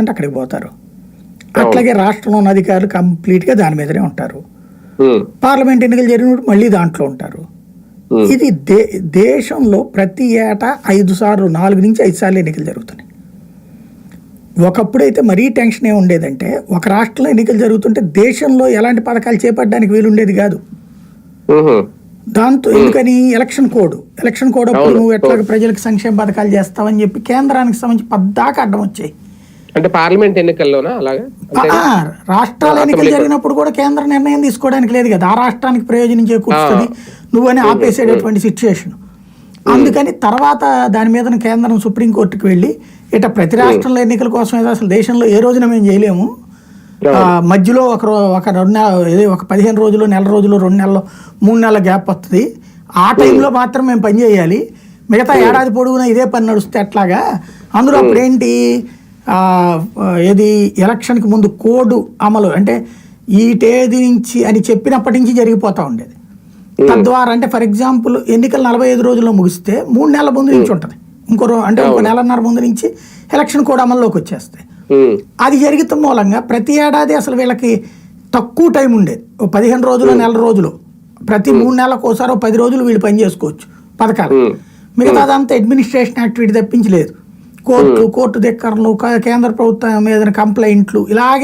అంటే అక్కడికి పోతారు. అట్లాగే రాష్ట్రంలో ఉన్న అధికారులు కంప్లీట్గా దాని మీదనే ఉంటారు. పార్లమెంట్ ఎన్నికలు జరిగినప్పుడు మళ్ళీ దాంట్లో ఉంటారు. ఇది దే దేశంలో ప్రతి ఏటా ఐదు సార్లు నాలుగు నుంచి ఐదు సార్లు ఎన్నికలు జరుగుతున్నాయి. ఒకప్పుడైతే మరీ టెన్షన్ ఏమి ఉండేదంటే ఒక రాష్ట్రంలో ఎన్నికలు జరుగుతుంటే దేశంలో ఎలాంటి పథకాలు చేపట్టడానికి వీలుండేది కాదు. దాంతో ఎందుకని ఎలక్షన్ కోడ్ ఎలక్షన్ కోడ్ అప్పుడు నువ్వు ఎట్లా ప్రజలకు సంక్షేమ పథకాలు చేస్తావని చెప్పి కేంద్రానికి సంబంధించి పద్దాకా అడ్డం వచ్చాయి. అంటే పార్లమెంట్ ఎన్నికల్లోనా? అలాగా? రాష్ట్రాల ఎన్నికలు జరిగినప్పుడు కూడా కేంద్ర నిర్ణయం తీసుకోవడానికి లేదు కదా. ఆ రాష్ట్రానికి ప్రయోజనం చేకూరుస్తుంది. నువ్వని ఆపేసేటటువంటి సిచ్యుయేషన్ అందుకని తర్వాత దాని మీద కేంద్రం సుప్రీంకోర్టుకి వెళ్ళి ఇట ప్రతి రాష్ట్రంలో ఎన్నికల కోసం ఏదో అసలు దేశంలో ఏ రోజున మేము చేయలేము. మధ్యలో ఒక ఒక రెండు నెల ఏదో ఒక పదిహేను రోజులు నెల రోజులు రెండు నెలలు మూడు నెలల గ్యాప్ వస్తుంది. ఆ టైంలో మాత్రం మేము పని చేయాలి. మిగతా ఏడాది పొడవునా ఇదే పని నడుస్తే ఎట్లాగా అందులో అప్పుడు ఏంటి ఏది ఎలక్షన్కి ముందు కోడ్ అమలు అంటే ఈ తేదీ నుంచి అని చెప్పినప్పటి నుంచి జరిగిపోతూ ఉండేది. తద్వారా అంటే ఫర్ ఎగ్జాంపుల్ ఎన్నికలు నలభై ఐదు రోజుల్లో ముగిస్తే మూడు నెలల ముందు నుంచి ఉంటుంది. ఇంకో అంటే ఇంకో నెలన్నర ముందు నుంచి ఎలక్షన్ కోడ్ అమల్లోకి వచ్చేస్తాయి. అది జరుగుతాం మూలంగా ప్రతి ఏడాది అసలు వీళ్ళకి తక్కువ టైం ఉండేది. ఓ పదిహేను రోజులు నెల రోజులు. ప్రతి మూడు నెలలకు ఒకసారి పది రోజులు వీళ్ళు పని చేసుకోవచ్చు పథకాలు. మిగతాదంతా అడ్మినిస్ట్రేషన్ యాక్టివిటీ తప్పించలేదు. కోర్టు కోర్టు ధిక్కర్లు క- కేంద్ర ప్రభుత్వం మీద కంప్లైంట్లు ఇలాగే